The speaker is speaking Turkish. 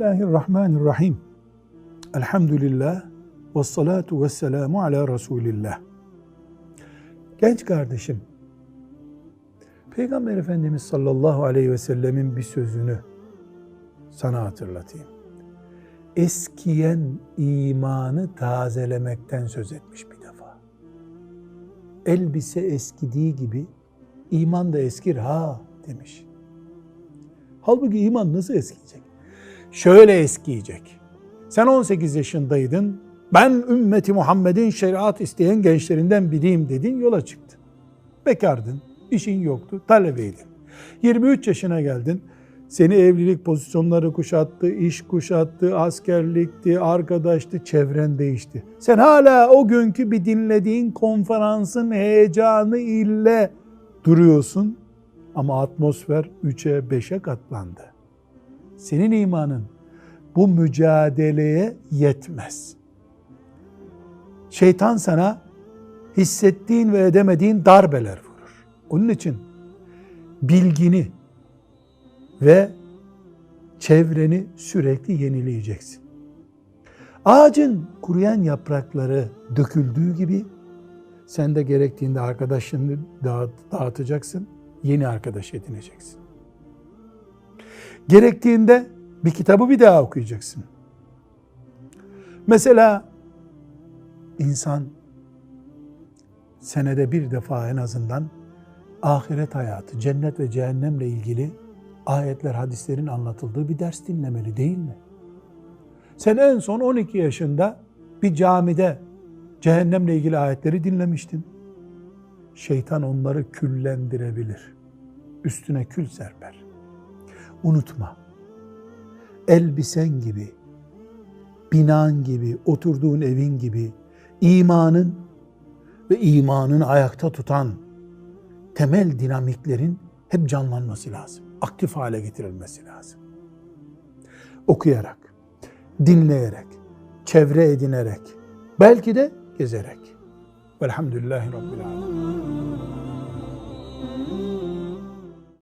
Bismillahirrahmanirrahim. Elhamdülillah ve salatu ve selamu ala Resulillah. Genç kardeşim, Peygamber Efendimiz sallallahu aleyhi ve sellemin bir sözünü sana hatırlatayım. Eskiyen imanı tazelemekten söz etmiş bir defa. Elbise eskidiği gibi iman da eskir ha demiş. Halbuki iman nasıl eskiyecek? Şöyle eskiyecek. Sen 18 yaşındaydın. Ben ümmeti Muhammed'in şeriat isteyen gençlerinden biriyim dedin, yola çıktın. Bekardın, işin yoktu, talebeydin. 23 yaşına geldin. Seni evlilik pozisyonları kuşattı, iş kuşattı, askerlikti, arkadaştı, çevren değişti. Sen hala o günkü bir dinlediğin konferansın heyecanı ile duruyorsun ama atmosfer 3'e 5'e katlandı. Senin imanın bu mücadeleye yetmez. Şeytan sana hissettiğin ve edemediğin darbeler vurur. Onun için bilgini ve çevreni sürekli yenileyeceksin. Ağacın kuruyan yaprakları döküldüğü gibi sen de gerektiğinde arkadaşını dağıt, dağıtacaksın, yeni arkadaş edineceksin. Gerektiğinde bir kitabı bir daha okuyacaksın. Mesela insan senede bir defa en azından ahiret hayatı, cennet ve cehennemle ilgili ayetler, hadislerin anlatıldığı bir ders dinlemeli değil mi? Sen en son 12 yaşında bir camide cehennemle ilgili ayetleri dinlemiştin. Şeytan onları küllendirebilir. Üstüne kül serper. Unutma. Elbisen gibi, binan gibi, oturduğun evin gibi imanın ve imanın ayakta tutan temel dinamiklerin hep canlanması lazım. Aktif hale getirilmesi lazım. Okuyarak, dinleyerek, çevre edinerek, belki de gezerek. Velhamdülillahi Rabbil Alemin.